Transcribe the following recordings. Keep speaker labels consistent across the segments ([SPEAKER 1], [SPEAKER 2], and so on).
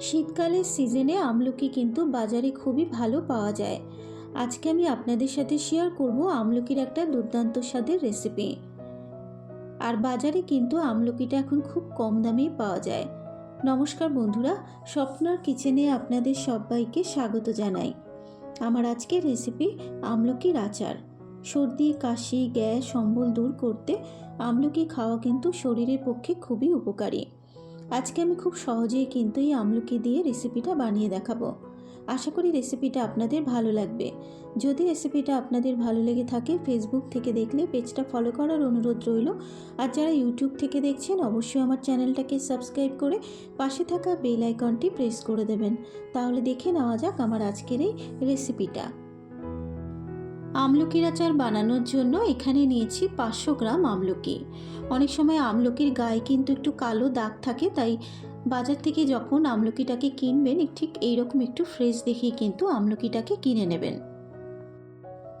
[SPEAKER 1] শীতকালের সিজনে আমলকি কিন্তু বাজারে খুবই ভালো পাওয়া যায়। আজকে আমি আপনাদের সাথে শেয়ার করব আমলকির একটা দুর্দান্ত স্বাদের রেসিপি আর বাজারে কিন্তু আমলকিটা এখন খুব কম দামেই পাওয়া যায়। নমস্কার বন্ধুরা, স্বপ্নার কিচেনে আপনাদের সবাইকে স্বাগত জানাই। আমার আজকের রেসিপি আমলকির আচার। সর্দি, কাশি, গ্যাস সম্বল দূর করতে আমলকি খাওয়া কিন্তু শরীরের পক্ষে খুবই উপকারী। আজকে আমি খুব সহজেই কিন্তু এই আমলকি দিয়ে রেসিপিটা বানিয়ে দেখাবো। আশা করি রেসিপিটা আপনাদের ভালো লাগবে। যদি রেসিপিটা আপনাদের ভালো লেগে থাকে ফেসবুক থেকে দেখলে পেজটা ফলো করার অনুরোধ রইল। আর যারা ইউটিউব থেকে দেখছেন, অবশ্যই আমার চ্যানেলটাকে সাবস্ক্রাইব করে পাশে থাকা বেল আইকনটি প্রেস করে দেবেন। তাহলে দেখে নেওয়া যাক আমার আজকের এই রেসিপিটা আমলকির আচার বানানোর জন্য এখানে নিয়েছি পাঁচশো গ্রাম আমলকি। অনেক সময় আমলকির গায়ে কিন্তু একটু কালো দাগ থাকে, তাই বাজার থেকে যখন আমলকিটাকে কিনবেন ঠিক এইরকম একটু ফ্রেশ দেখেই কিন্তু আমলকিটাকে কিনে নেবেন।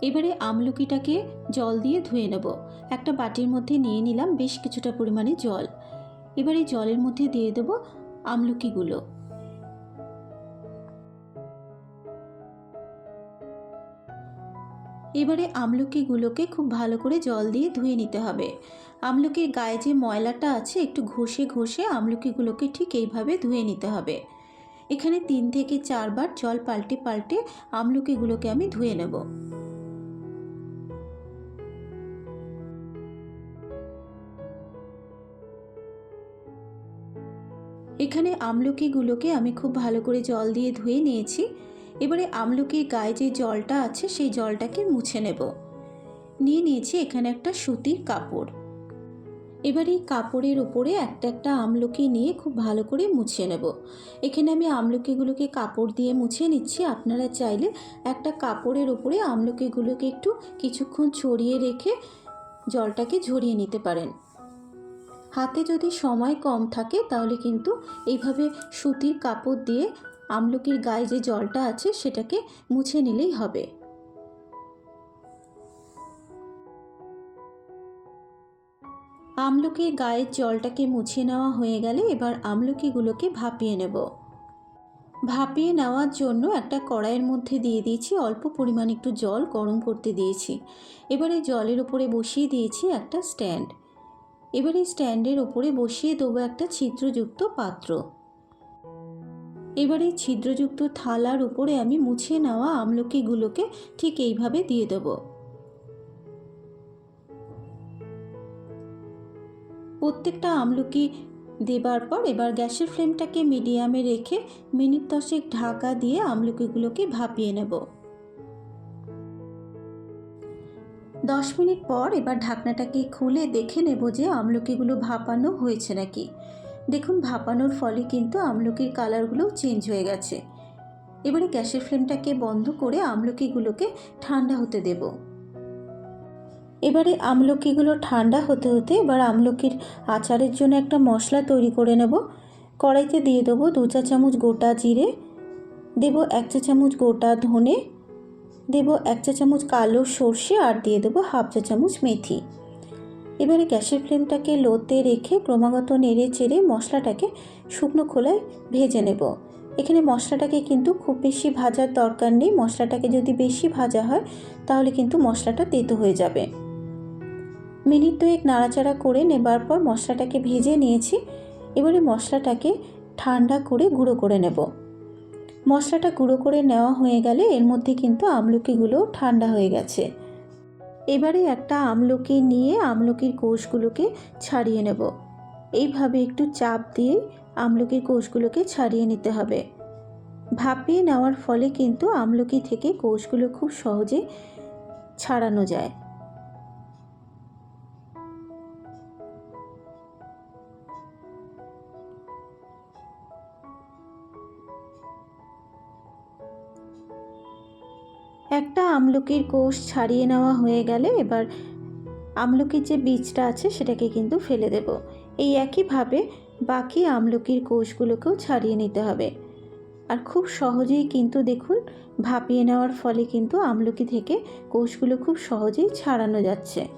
[SPEAKER 1] এবারে আমলকিটাকে জল দিয়ে ধুয়ে নেব। একটা বাটির মধ্যে নিয়ে নিলাম বেশ কিছুটা পরিমাণে জল। এবারে জলের মধ্যে দিয়ে দেবো আমলকিগুলো। এবারে আমলকিগুলোকে খুব ভালো করে জল দিয়ে ধুয়ে নিতে হবে। আমলকির গায়ে যে ময়লাটা আছে, একটু ঘষে ঘষে আমলকিগুলোকে ঠিক এইভাবে ধুয়ে নিতে হবে। এখানে তিন থেকে চারবার জল পাল্টে পাল্টে আমলকিগুলোকে আমি ধুয়ে নেব। এখানে আমলকিগুলোকে আমি খুব ভালো করে জল দিয়ে ধুয়ে নিয়েছি। এবারে আমলকির গায়ে যে জলটা আছে সেই জলটাকে মুছে নেব। নিয়ে নিয়েছি এখানে একটা সুতির কাপড়। এবার এই কাপড়ের উপরে একটা একটা আমলকি নিয়ে খুব ভালো করে মুছে নেব। এখানে আমি আমলকিগুলোকে কাপড় দিয়ে মুছে নিচ্ছি। আপনারা চাইলে একটা কাপড়ের উপরে আমলকিগুলোকে একটু কিছুক্ষণ ছড়িয়ে রেখে জলটাকে ঝরিয়ে নিতে পারেন। হাতে যদি সময় কম থাকে তাহলে কিন্তু এইভাবে সুতির কাপড় দিয়ে আমলকির গায়ে যে জলটা আছে সেটাকে মুছে নিলেই হবে। আমলকির গায়ের জলটাকে মুছে নেওয়া হয়ে গেলে এবার আমলকিগুলোকে ভাপিয়ে নেব। ভাপিয়ে নেওয়ার জন্য একটা কড়াইয়ের মধ্যে দিয়ে দিয়েছি, অল্প পরিমাণ একটু জল গরম করতে দিয়েছি। এবারে জলের উপরে বসিয়ে দিয়েছি একটা স্ট্যান্ড। এবারে স্ট্যান্ডের উপরে বসিয়ে দেবো একটা ছিদ্রযুক্ত পাত্র। এবারে ছিদ্রযুক্ত থালার উপরে আমি মুছে নেওয়া আমলকিগুলোকে ঠিক এইভাবে দিয়ে দেব। প্রত্যেকটা আমলকি দেবার পর এবার গ্যাসের ফ্লেমটাকে মিডিয়ামে রেখে মিনিট দশেক ঢাকা দিয়ে আমলকিগুলোকে ভাপিয়ে নেব। দশ মিনিট পর এবার ঢাকনাটাকে খুলে দেখে নেব যে আমলকিগুলো ভাপানো হয়েছে নাকি। দেখুন, ভাপানোর ফলে কিন্তু আমলকির কালারগুলো চেঞ্জ হয়ে গেছে। এবারে গ্যাসের ফ্লেমটাকে বন্ধ করে আমলকিগুলোকে ঠান্ডা হতে দেব। এবারে আমলকিগুলো ঠান্ডা হতে হতে এবার আমলকির আচারের জন্য একটা মশলা তৈরি করে নেব। কড়াইতে দিয়ে দেবো দু চা চামচ গোটা জিরে, দেব এক চা চামচ গোটা ধনে, দেব এক চা চামচ কালো সর্ষে আর দিয়ে দেবো হাফ চা চামচ মেথি। এবারে গ্যাসের ফ্লেমটাকে লোতে রেখে ক্রমাগত নেড়ে চেড়ে মশলাটাকে শুকনো খোলায় ভেজে নেব। এখানে মশলাটাকে কিন্তু খুব বেশি ভাজার দরকার নেই। মশলাটাকে যদি বেশি ভাজা হয়, তাহলে কিন্তু মশলাটা তেতো হয়ে যাবে। মিনিট দুয়েক নাড়াচাড়া করে নেবার পর মশলাটাকে ভেজে নিয়েছি। এবারে মশলাটাকে ঠান্ডা করে গুঁড়ো করে নেব। মশলাটা গুঁড়ো করে নেওয়া হয়ে গেলে এর মধ্যে কিন্তু আমলকিগুলো ঠান্ডা হয়ে গেছে। এবারে একটা আমলকি নিয়ে আমলকির কোষগুলোকে ছাড়িয়ে নেব। এইভাবে একটু চাপ দিয়ে আমলকির কোষগুলোকে ছাড়িয়ে নিতে হবে। ভাপিয়ে নেওয়ার ফলে কিন্তু আমলকি থেকে কোষগুলো খুব সহজে ছাড়ানো যায়। একটা আমলকির কোষ ছাড়িয়ে নেওয়া হয়ে গেলে এবার আমলকির যে বীজটা আছে সেটাকে কিন্তু ফেলে দেব। এই একইভাবে বাকি আমলকির কোষগুলোকেও ছাড়িয়ে নিতে হবে। আর খুব সহজেই কিন্তু দেখুন, ভাপিয়ে নেওয়ার ফলে কিন্তু আমলকি থেকে কোষগুলো খুব সহজেই ছাড়ানো যাচ্ছে।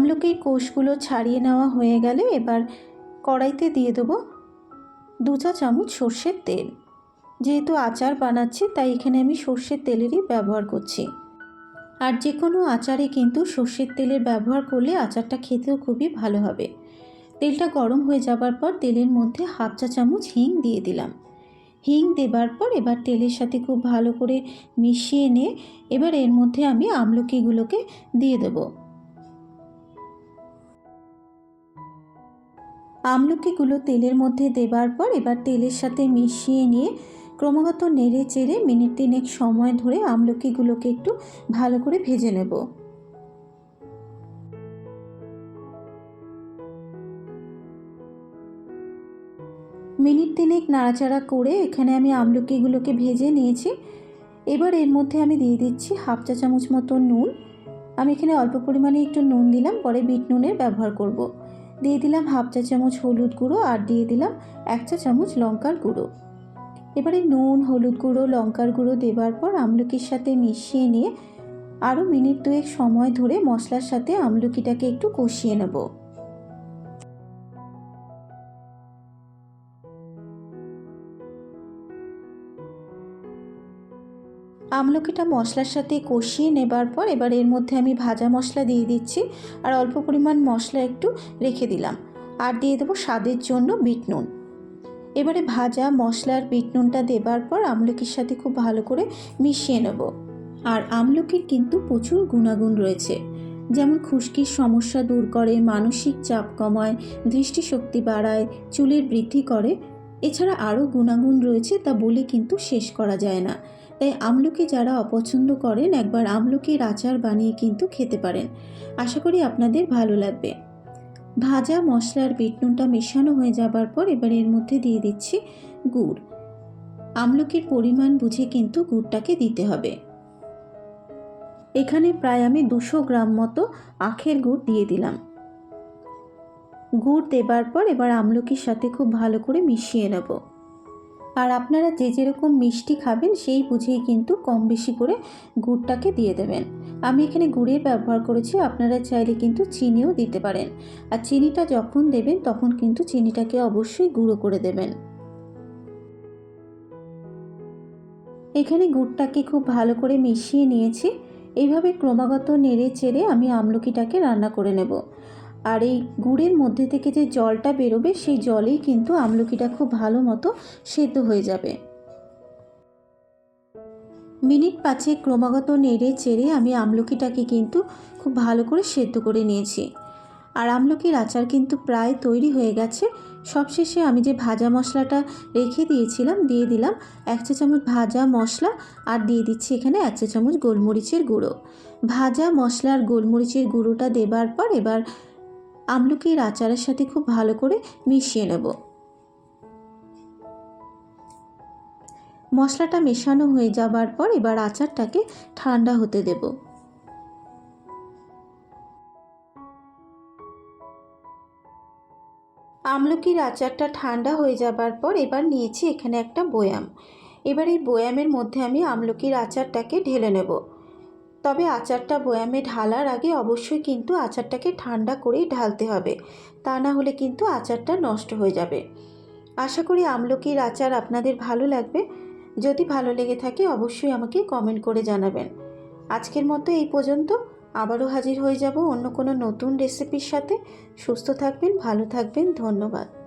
[SPEAKER 1] আমলকির কোষগুলো ছাড়িয়ে নেওয়া হয়ে গেলে এবার কড়াইতে দিয়ে দেবো দু চা চামচ সর্ষের তেল। যেহেতু আচার বানাচ্ছি, তাই এখানে আমি সর্ষের তেলেরই ব্যবহার করছি। আর যে কোনো আচারে কিন্তু সর্ষের তেলের ব্যবহার করলে আচারটা খেতেও খুবই ভালো হবে। তেলটা গরম হয়ে যাবার পর তেলের মধ্যে হাফ চা চামচ হিং দিয়ে দিলাম। হিং দেবার পর এবার তেলের সাথে খুব ভালো করে মিশিয়ে নিয়ে এবার এর মধ্যে আমি আমলকিগুলোকে দিয়ে দেব। আমলকিগুলো তেলের মধ্যে দেবার পর এবার তেলের সাথে মিশিয়ে নিয়ে ক্রমাগত নেড়ে চেড়ে মিনিট তিনেক সময় ধরে আমলকিগুলোকে একটু ভালো করে ভেজে নেব। মিনিট তিনেক নাড়াচাড়া করে এখানে আমি আমলকিগুলোকে ভেজে নিয়েছি। এবার এর মধ্যে আমি দিয়ে দিচ্ছি হাফ চা চামচ মতো নুন। আমি এখানে অল্প পরিমাণে একটু নুন দিলাম, পরে বিট নুনের ব্যবহার করব। দিয়ে দিলাম হাফ চা চামচ হলুদ গুঁড়ো আর দিয়ে দিলাম এক চা চামচ লঙ্কার গুঁড়ো। এবারে নুন, হলুদ গুঁড়ো, লঙ্কার গুঁড়ো দেবার পর আমলকির সাথে মিশিয়ে নিয়ে আরও মিনিট দুয়েক সময় ধরে মশলার সাথে আমলকিটাকে একটু কষিয়ে নেব। আমলকিটা মশলার সাথে কষিয়ে নেবার পর এবার এর মধ্যে আমি ভাজা মশলা দিয়ে দিচ্ছি আর অল্প পরিমাণ মশলা একটু রেখে দিলাম। আর দিয়ে দেবো স্বাদের জন্য বিট নুন। এবারে ভাজা মশলার বিট নুনটা দেবার পর আমলকির সাথে খুব ভালো করে মিশিয়ে নেব। আর আমলকির কিন্তু প্রচুর গুণাগুণ রয়েছে। যেমন খুশকির সমস্যা দূর করে, মানসিক চাপ কমায়, দৃষ্টিশক্তি বাড়ায়, চুলের বৃদ্ধি করে। এছাড়া আরও গুণাগুণ রয়েছে তা বলে কিন্তু শেষ করা যায় না। তাই আমলকি যারা অপছন্দ করেন একবার আমলকির আচার বানিয়ে কিন্তু খেতে পারেন। আশা করি আপনাদের ভালো লাগবে। ভাজা মশলার বিটনুনটা মেশানো হয়ে যাবার পর এবার এর মধ্যে দিয়ে দিচ্ছি গুড়। আমলকির পরিমাণ বুঝে কিন্তু গুড়টাকে দিতে হবে। এখানে প্রায় আমি দুশো গ্রাম মতো আখের গুড় দিয়ে দিলাম। গুড় দেবার পর এবার আমলকির সাথে খুব ভালো করে মিশিয়ে নেব। আর আপনারা যে যেরকম মিষ্টি খাবেন, সেই বুঝেই কিন্তু কম বেশি করে গুড়টাকে দিয়ে দেবেন। আমি এখানে গুড়ের ব্যবহার করেছি, আপনারা চাইলে কিন্তু চিনিও দিতে পারেন। আর চিনিটা যখন দেবেন, তখন কিন্তু চিনিটাকে অবশ্যই গুঁড়ো করে দেবেন। এখানে গুড়টাকে খুব ভালো করে মিশিয়ে নিয়েছি। এইভাবে ক্রমাগত নেড়ে চেড়ে আমি আমলকিটাকে রান্না করে নেব। আর এই গুড়ের মধ্যে থেকে যে জলটা বেরোবে, সেই জলেই কিন্তু আমলকিটা খুব ভালো মতো সেদ্ধ হয়ে যাবে। মিনিট পাঁচে ক্রমাগত নেড়ে চেড়ে আমি আমলকিটাকে কিন্তু খুব ভালো করে সেদ্ধ করে নিয়েছি। আর আমলকির আচার কিন্তু প্রায় তৈরি হয়ে গেছে। সবশেষে আমি যে ভাজা মশলাটা রেখে দিয়েছিলাম, দিয়ে দিলাম এক চা চামচ ভাজা মশলা আর দিয়ে দিচ্ছি এখানে এক চা চামচ গোলমরিচের গুঁড়ো। ভাজা মশলার গোলমরিচের গুঁড়োটা দেবার পর এবার আমলকির আচারের সাথে খুব ভালো করে মিশিয়ে নেব। মশলাটা মেশানো হয়ে যাবার পর এবার আচারটাকে ঠান্ডা হতে দেব। আমলকির আচারটা ঠান্ডা হয়ে যাবার পর এবার নিয়েছি এখানে একটা বয়াম। এবার এই বয়ামের মধ্যে আমি আমলকির আচারটাকে ঢেলে নেব। তবে আচারটা বয়ামে ঢালার আগে অবশ্যই কিন্তু আচারটাকে ঠান্ডা করেই ঢালতে হবে। তা না হলে কিন্তু আচারটা নষ্ট হয়ে যাবে। আশা করি আমলকির আচার আপনাদের ভালো লাগবে। যদি ভালো লেগে থাকে অবশ্যই আমাকে কমেন্ট করে জানাবেন। আজকের মতো এই পর্যন্ত। আবারও হাজির হয়ে যাব অন্য কোনো নতুন রেসিপির সাথে। সুস্থ থাকবেন, ভালো থাকবেন, ধন্যবাদ।